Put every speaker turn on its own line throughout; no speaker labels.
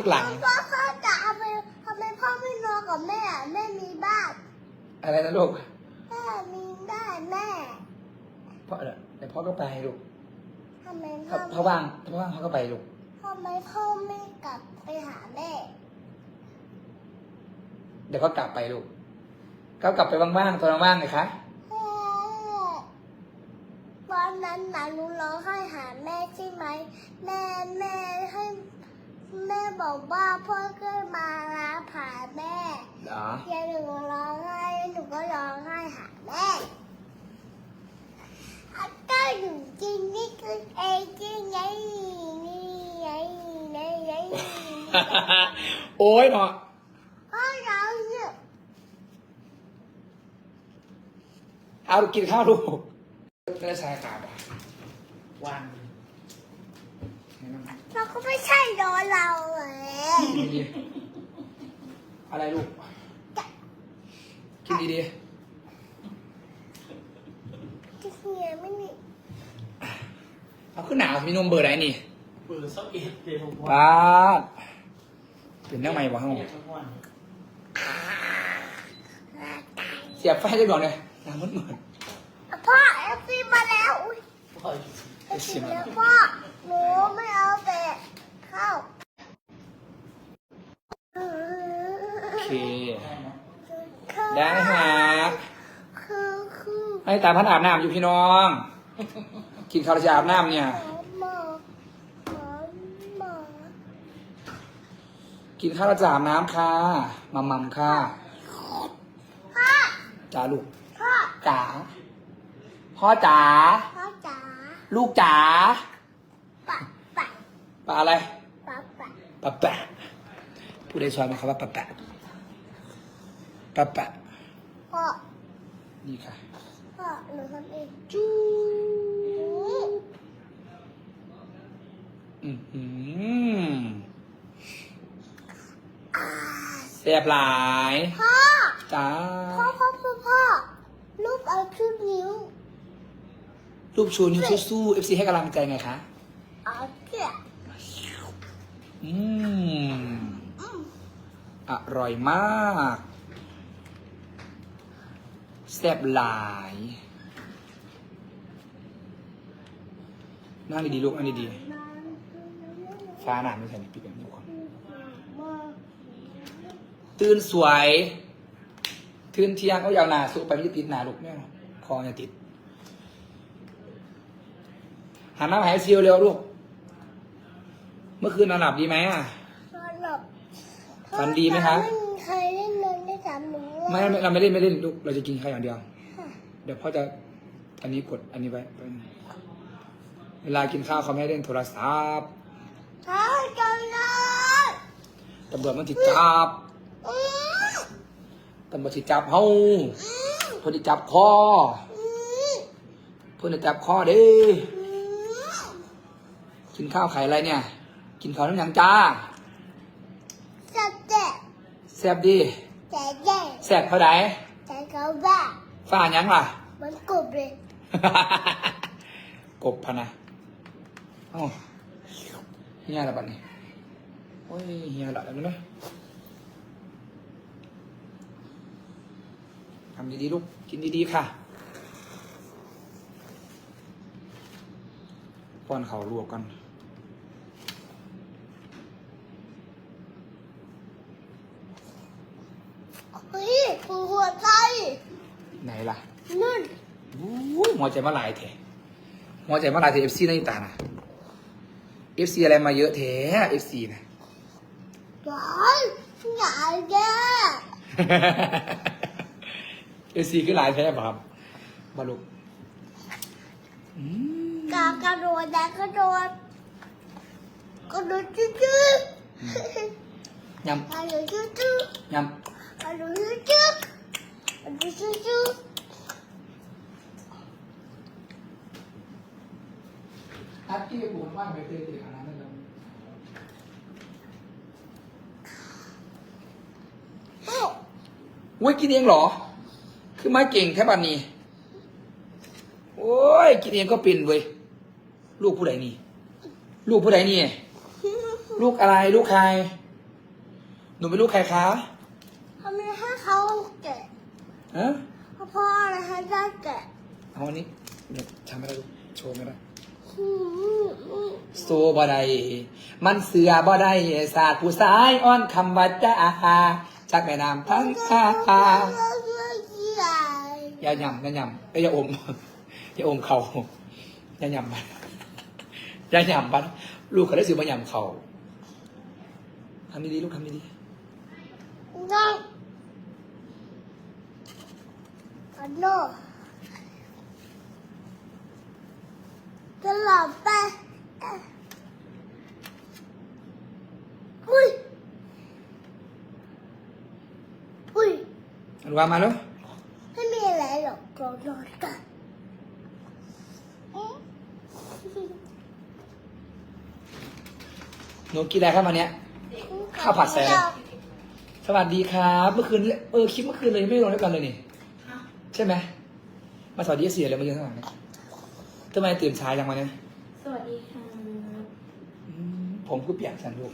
ที่หลัง
พ่อพ่อจะทำไมทำไมพ่อไม่นอนกับแม่แม่มีบ้าน
อะไรนะลูก
แม่มีบ้านแม่
พ่อเดี๋ยวพ่อก็ไปลูก
ทำไมพ่
ถ้า
อ
พ่อว่างถ้าพ่อว่างพ่อก็ไปลูก
ทำไมพ่อไม่กลับไปหาแม่
เดี๋ยวพ่อกลับไปลูกก็กลับไปว่างๆตอนว่างๆไงคะ
แม่วันนั้นน่ะหนูร้องไห้หาแม่ใช่ไหมแม่แม่ให้ แม่บอกว่าพ่อก็มารับหาแม่
เหรอ
เดี๋ยวหนูร้องไห้หนูก็ร้องไห้หาแม่อันก็อยู่จริงนี่คือเองจริงไงนี่ไงไงไง
โอ้ยเนาะ
พ่อเราเนี่ย
เอากินข้าวลูกไม่ได้ชายขาดอะวางให้นั่ง
เราก็ไม่ใช่โดนเราเลย
ดีๆอะไรลูกกินดี
ที่เฮียไม่มี
ๆเอาขึ้นหนาวมีนมเบอร์ไหนนี่
เปิดสักเอ็ดเดียวผม
ป้า
ว่า
ดเป็นเรื่องใหม่วะห้อง
เอ็ดทุกวัน
เสียบไฟได้ก่อนเลยน้ำมันเหมือน
พ่อเอฟซีมาแล้วอุ้ย
พ่อ
เอฟซีมาแล้วพ่อ หนูไม่เอาแต่ข้าว
โอเค
ได้ไหม
ได้ฮะ
คือคือ
ให้ตามพันอาบน้ำอยู่พี่น้อง กินข้าวแล้วจะอาบน้ำเนี่ย
หมอหมอหมอ
กินข้าวแล้วจะอาบน้ำค่ะมัมมัมค่ะ
พ่อ
จ๋าลูก
พ่อ
จ๋าพ่อจ๋า
พ่อจ๋า
ลูกจ๋า
ปะปะ
ปลาอะไร
ปะปะ
ปะแปะผู้ใดสอนมาคำว่าปะแปะปะแปะ
พ่อ
นี่ค่ะ
พ่อหนูทำเอง
จู
อืม
อืมอืมแซ่บหลาย
พ่อ
จ้า
พ่อพ่อพ่อพ่อลูกเอาชุดนิ้ว
รูปชูนิ้วสู้ๆ FC ให้กำลังใจไงคะ
เอาเกี่ย
อืม
อืม
อร่อยมากแซ่บหลาย นั่งดีๆลูกนั่งดีๆฟ้าหนาไม่ใช่ปิดแบบนี้ก่อนตื่นสวยตื่นเที่ยงก็ยาวหนาสู้ไปไม่ติดหนาลูกแม่คออย่าติดหันหน้ามาให้ซิวเร็วลูก เมื่อคืนนอนหลับดีไหมอะ
สนุก
ฝันดีไหมคะ
ไม่มีใครเล่นเล่นได้สามหนู
ไม่ไม่เราไม่ได้ไม่ได้ลูกเราจะกินแค่อย่างเดียวเดี๋ยวพ่อจะอันนี้กดอันนี้ไว้เวลากินข้าวเขาไม่ให้เล่นโทรศัพท์
ถ้าจังเลย
ตำรวจมันติดจับ
อืม
ตำรวจติดจับเฮา
อืม
เพื่อนติดจับคอ
อืม
เพื่อนติดจับคอเด้
อืม
กินข้าวไข่อะไรเนี่ย กินข้าวน้ำหยังจ้า
จะเจ็บ
แซ่บดี
แต่เจ็บ
แซ่บเท่าไหร่
แต่ก็บ้า
ฝ้าหยังล่ะ
เหมันกบเลย
กบพะนะเอ้าเฮียละบัดนี้โอ้ยเฮียละแล้วนะทำดีๆลูก กินดีๆค่ะป้อนเขาลวกกัน
เฮ้ยหัวใจ
ไหนล่ะ
นั่น
อู้ยหัวใจมาหลายแถหัวใจมาหลายแถเอฟซีในตานะเอฟซีอะไรมาเยอะแถเอฟซีนะ
ร้อนใหญ่แย่
เอฟซีคือหลายแท้ป่ะครับบาลุกอืม
กากระโดดแดกกระโดดกระโดดจื้อจื้อยำกระโดดจื้อจื้อยำ กระโดดจื้อจื้อกระโดดจื้อจื้อ
ทัดที่ไปปลูกว่างไปเตยติดอันนั้นเลย
โอ้
อุ้ยกินเองเหรอ คือมาเก่งแค่บันนี้ โอ้ยกินเองก็เป็นเว้ย ลูกผู้ใดนี่ ลูกผู้ใดนี่ ลูกอะไร ลูกใคร หนูเป็นลูกใครคะ
ทำไมให้เขาแกะ
ฮะ
เพราะอะไรให้ได้แกะ
เอาอันนี้เดี๋ยวทำไม่ได้ลูกโชว์ไม่ได้
อืมอืม
โซบ่ได้มันเสือบ่ได้ศาสตร์ผู้สายอ้อนคำว่าจ้าจากแม่น้ำทั้งคาอย่าหย่ำอย่าหย่ำเอ้ยอย่าอมอย่าอมเขาอย่าหย่ำมันอย่าหย่ำมันลูกเขาได้สิมาหย่ำเขาทำดีๆลูกทำดี
น้ องอันโน่จะหลับไปอุ้ยอุ้ย
ๆอันวางมาแล้ว
ไม่มีอะไรหรอกเรานอนกันเอ๊ะ
หนูกินอะไรครับวันเนี้ยข้าวผัดแซ่บสวัสดีครับ เมื่อคืน เออคลิปเมื่อคืนเลยไม่ได้ลงด้วยกันเลยนี่ ใช่ไหมมาสวัสดีเสียเลยเมื่อกี้ข้างหลังเนี่ยทำไมตื่นช้าจังวันนี้
สวัสดีค่ะ
อืมผมก็เปียกสันลูก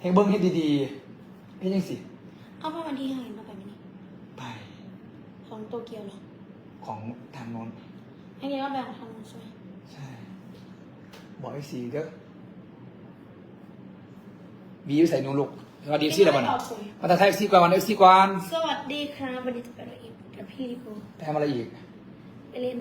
เฮงเบิ้งให้ดีๆให้ยังสิ
เอาพอวันที่ห้าเราไปไหมนี่
ไป
ของโตเกียวเหรอ
ของทางโน้น
ให้เรียกว่าแบบทางนู้นใช่ไหม
ใช่ บอกไอ้สีเด้อ วีอยู่ใส่หนูลูกสวัสดีซี่แล้วบ่นะมาทักทายซีก่อนวันเอฟซีก่อน
สวัสดีครับวันนี้จะไปรถอีกกับพี่ลิโก
ไปทำอะไรอีก
ไปเล่น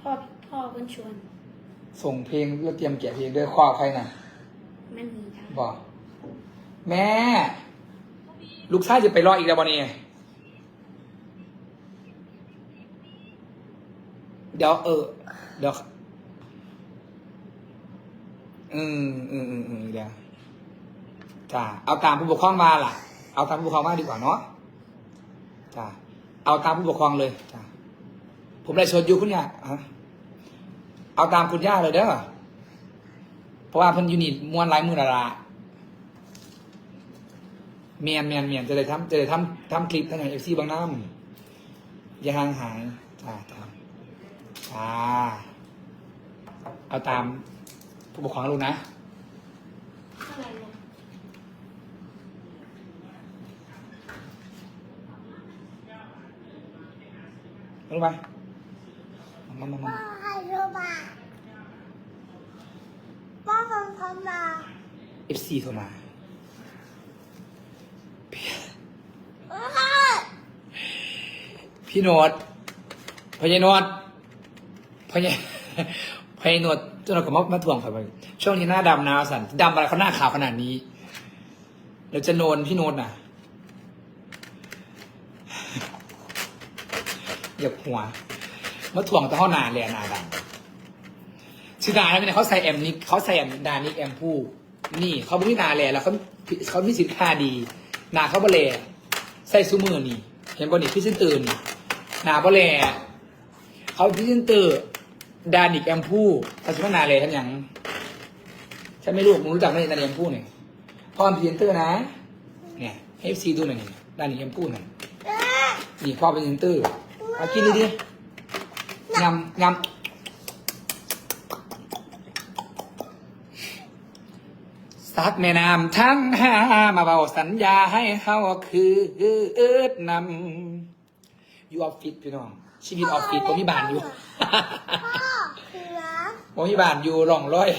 พ่อพ่อเพิ่นชวน
ส่งเพลงแล้วเตรียมเก็บเพลงด้วยคว้าใครน่ะ
แม่นีค่ะ
บอกแม่ ลูกชายจะไปรออีกแล้วบอนี่เดี๋ยวเออเดี๋ยวอืมอืมอืมอืมเดี๋ยว จ้าเอาตามผู้ปกครองมาล่ะ เอาตามผู้ปกครองมาดีกว่าเนาะจ้าเอาตามผู้ปกครองเลยจ้าผมได้ชวนอยู่คุณย่าเอาตามคุณย่าเลยเด้อเพราะว่าพิ่นยูนิตมวนหลายมือละละเมียนเมียนเมียนจะได้ทำจะได้ทำทำคลิปทั้งไงเอฟซีบางน้ำอย่าห่างหายจ้าจ้าจ้าเอาตามผู้ปกครองลูกนะ
อะไรนะ
รู้ไหมมามามา
พ่อให้รู้มาพ่อทำทำมา
เอฟซีโทรมา
พ่อ
พี่โนดพญายโนดพญายพญายโนดเจ้าเราก็มามาทวงเขาไปช่วงนี้หน้าดำนาสันดำอะไรเขาหน้าขาวขนาดนี้เดี๋ยวจะโนนพี่โนดน่ะ เหยียบหัวมาถ่วงตะห้อนาเลยหนาดำชื่อดาแล้วเนี่ยเขาใส่แอมนิกเขาใส่แอมดานิกแอมผู้นี่เขาไม่นาแลแล้วเขาเขามีสินค้าดี นาเขาบแลใส่ซูมือนี่ เห็นบนนี่พี่ซินตื่นนาบแลเขาพี่ซินตื่นดานิกแอมผู้เขาชื่อว่านาแลท่านยังฉันไม่รู้มึงรู้จักไหมดานิกแอมผู้เนี่ยพ่อเป็นพรีเซนเตอร์นะ เนี่ยให้ซีดูหน่อยนี่ดานิกแอมผู้หน่อยนี่พ่อเป็นพรีเซนเตอร์ มากินดิดิยำยำสักแม่น้ำทั้งห้ามาเบาสัญญาให้เขาคือเอิดนำอยู่ออฟฟิศพี่น้อง ชีวิตออฟฟิศผมมีบ้านอยู่
พ่อคือนะ
ผมมีบ้านอยู่ร่องรอย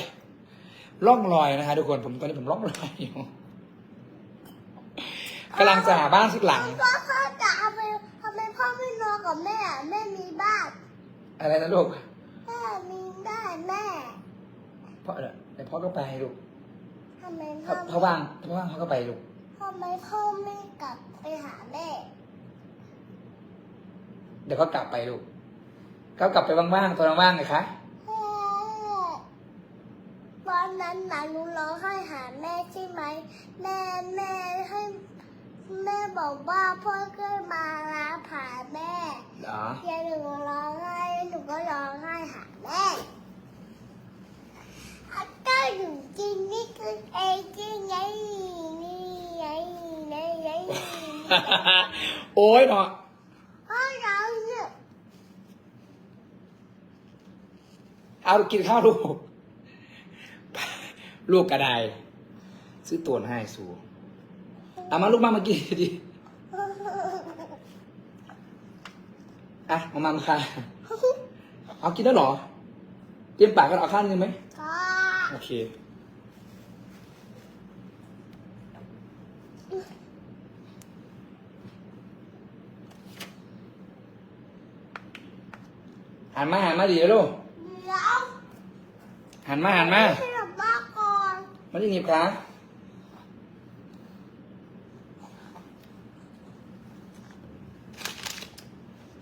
ร่องรอยนะฮะทุกคนผมตอนนี้ผมร่องรอยอยู่กำลังจะหาบ้านสักหลัง
พ่อพ่อจะเอาไปทำไมพ่อไม่นอนกับแม่อะแม่มีบ้าน
อะไรนะลูก
แม่มีบ้านแม่
พ่อเดี๋ยวพ่อก็ไปลูก
ทำไม
เพ
พ่อ
ราะเพราะว่างเพราะว่างเขาก็ไปลูก
ทำไมพ่อไม่กลับไปหาแม่
เดี๋ยวเขากลับไปลูกเขากลับไปว่างๆตอนว่างๆไงคะ
แม่วันนั้นหนาหนูร้องไห้หาแม่ใช่ไหมแม่แม่ให้ แม่บอกว่าพ่อก็มาลาผ่าแม่
เหรอ
ยายหนูร้องไห้หนูก็ร้องไห้หาแม่อาก็อยู่จริงนี่คือเองจริงไงนี่ไงไงไง
โอ้ยเนาะ
พ่อร้องเนี่ย
เอากินข้าวลูก ลูกกระไดซื้อตัวให้สู
เอ
เอามาลูกมาเมื่อกี้ดิอะมามามาค่ะเอากินแล้วเหรอเตรียมปากกันเอาข้างนึงไหม
ค่ะ
โอเคหันมาหันมาดีลูก
เดี๋ยว
หันมาหันมา
ให้เราบ้าก่อน
มาที่นี่ครับ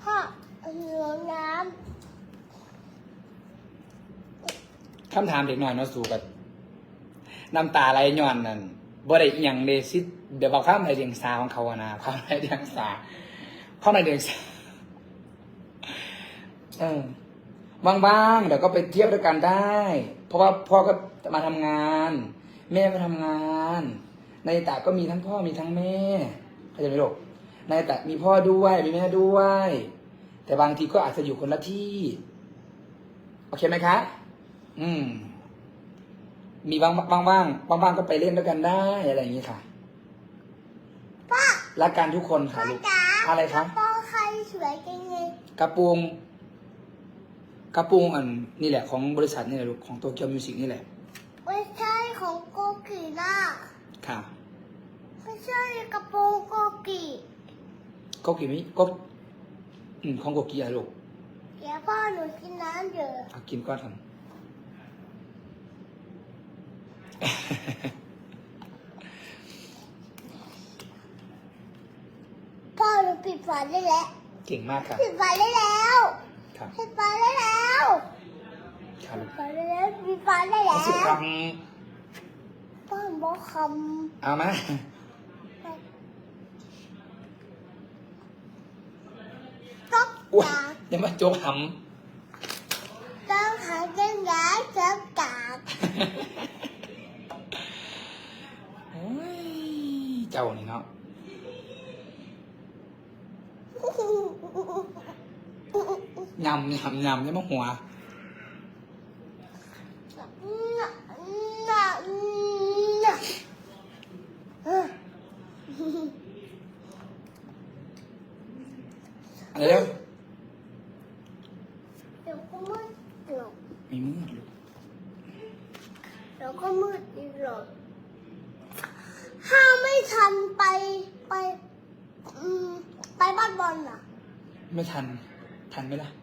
พ่อเห ลงน้
คำถามเด็กหน่อยเนาะสู่กับน้ำตาไหลย้อนนั่นบ่ได้อหย่างเดซิเดี๋ยวบอกข้ามในเดียงสาของเขาอะนะข้ามในเดียงสาข้ามในเดียงสาเออบ้างๆเดี๋ยวก็ไปเที่ยวด้วยกันได้ เพราะว่าพ่อก็มาทำงาน แม่ก็ทำงาน ในตาก็มีทั้งพ่อมีทั้งแม่เข้าใจไหมลูกในตามีพ่อด้วยมีแม่ด้วย แต่บางทีก็อาจจะอยู่คนละที่ โอเคไหมคะ อืม มีบางบางบ้างบางบ้างก็ไปเล่นด้วยกันได้อะไรอย่างนี้ค่ะำ
ป้า
รักกันทุกคนค่ะ
พ่อ
ลูก
จ๋า
อะไรคะ
พ่อใครสวยจังเลย
กระโปรงกระโปรงอันนี่แหละของบริษัทนี่แหละลูกของโตเกียวมิวสิกนี่แหละ
ไม่ใช่ของโกกีนะ
ค่ะ
ไม่ใช่กระโปรงโกกี
ก็กี่มิก็ อืมของโกกีอะลูก
เดี๋ยวพ่อหนูกินน้ำเยอะ
เอากินก้อนท
พ่อหนูปิดฝาได้แล้วำ
เก่งมากค่ะ
ปิดฝาได้แล้ว
ครับ
ปิดฝาได้แล้ว
ค่ะลูก
ปิดฝาได้แล้วปิดฝาได้แล้
เอาสิ
ว
ค
พ่อบอกคำ
เอามาำ
ต๊ อก
อ้วน
จาก
อยังมาโจกห
ต้องหาเจ้าหน้าเจ้ากากำ
โอ้ยเจ้านี่เนาะยำยำยำยังมาหัว
น่ะน่ะน่ะเออ
อะไรเร็ว
เดี๋ยวก็มืดหรอก
มีมือลูก
เดี๋ยวก็มืดอีกหรอกถ้าไม่ทันไป ไ